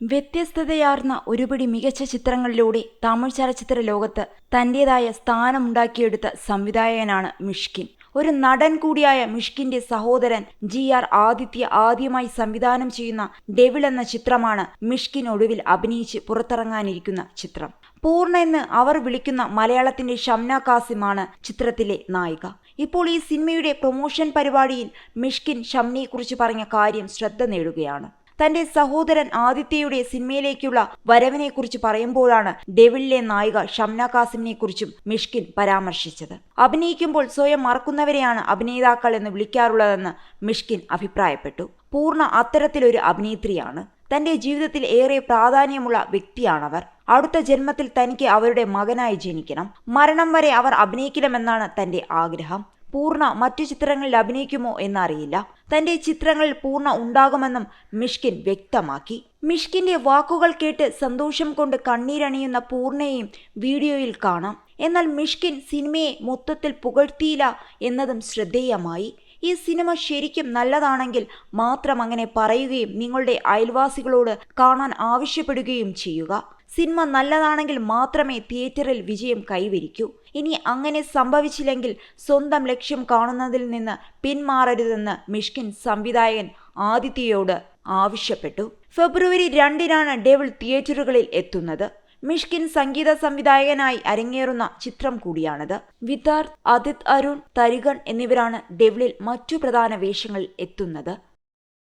വ്യത്യസ്തതയാർന്ന ഒരുപിടി മികച്ച ചിത്രങ്ങളിലൂടെ തമിഴ് ചലച്ചിത്ര ലോകത്ത് തന്റേതായ സ്ഥാനമുണ്ടാക്കിയെടുത്ത സംവിധായകനാണ് മിഷ്കിൻ. ഒരു നടൻ കൂടിയായ മിഷ്കിന്റെ സഹോദരൻ ജി ആർ ആദിത്യ ആദ്യമായി സംവിധാനം ചെയ്യുന്ന ഡെവിൾ എന്ന ചിത്രമാണ് മിഷ്കിൻ ഒടുവിൽ അഭിനയിച്ച് പുറത്തിറങ്ങാനിരിക്കുന്ന ചിത്രം. പൂർണ എന്ന് അവർ വിളിക്കുന്ന മലയാളത്തിന്റെ ഷംന കാസിമാണ് ചിത്രത്തിലെ നായിക. ഇപ്പോൾ ഈ സിനിമയുടെ പ്രൊമോഷൻ പരിപാടിയിൽ മിഷ്കിൻ ഷംനയെക്കുറിച്ച് പറഞ്ഞ കാര്യം ശ്രദ്ധ നേടുകയാണ്. തന്റെ സഹോദരൻ ആദിത്യയുടെ സിനിമയിലേക്കുള്ള വരവിനെക്കുറിച്ച് പറയുമ്പോഴാണ് ഡെവിളിലെ നായിക ഷംന കാസിമിനെ കുറിച്ചും മിഷ്കിൻ പരാമർശിച്ചത്. അഭിനയിക്കുമ്പോൾ സ്വയം മറക്കുന്നവരെയാണ് അഭിനേതാക്കൾ എന്ന് വിളിക്കാറുള്ളതെന്ന് മിഷ്കിൻ അഭിപ്രായപ്പെട്ടു. പൂർണ അത്തരത്തിലൊരു അഭിനേത്രിയാണ്. തന്റെ ജീവിതത്തിൽ ഏറെ പ്രാധാന്യമുള്ള വ്യക്തിയാണവർ. അടുത്ത ജന്മത്തിൽ തനിക്ക് അവരുടെ മകനായി ജനിക്കണം. മരണം വരെ അവർ അഭിനയിക്കണമെന്നാണ് തന്റെ ആഗ്രഹം. പൂർണ മറ്റു ചിത്രങ്ങളിൽ അഭിനയിക്കുമോ എന്നറിയില്ല. തന്റെ ചിത്രങ്ങളിൽ പൂർണ ഉണ്ടാകുമെന്നും മിഷ്കിൻ വ്യക്തമാക്കി. മിഷ്കിന്റെ വാക്കുകൾ കേട്ട് സന്തോഷം കൊണ്ട് കണ്ണീരണിയുന്ന പൂർണയെയും വീഡിയോയിൽ കാണാം. എന്നാൽ മിഷ്കിൻ സിനിമയെ മൊത്തത്തിൽ പുകഴ്ത്തിയില്ല എന്നതും ശ്രദ്ധേയമായി. ഈ സിനിമ ശരിക്കും നല്ലതാണെങ്കിൽ മാത്രം അങ്ങനെ പറയുകയും നിങ്ങളുടെ അയൽവാസികളോട് കാണാൻ ആവശ്യപ്പെടുകയും ചെയ്യുക. സിനിമ നല്ലതാണെങ്കിൽ മാത്രമേ തിയേറ്ററിൽ വിജയം കൈവരിക്കൂ. ഇനി അങ്ങനെ സംഭവിച്ചില്ലെങ്കിൽ സ്വന്തം ലക്ഷ്യം കാണുന്നതിൽ നിന്ന് പിന്മാറരുതെന്ന് മിഷ്കിൻ സംവിധായകൻ ആദിത്യയോട് ആവശ്യപ്പെട്ടു. ഫെബ്രുവരി രണ്ടിനാണ് ഡെവിൾ തിയേറ്ററുകളിൽ എത്തുന്നത്. മിഷ്കിൻ സംഗീത സംവിധായകനായി അരങ്ങേറുന്ന ചിത്രം കൂടിയാണിത്. വിദാർത്ഥ് ആദിത് അരുൺ തരികൺ എന്നിവരാണ് ഡെവിളിൽ മറ്റു പ്രധാന വേഷങ്ങളിൽ എത്തുന്നത്.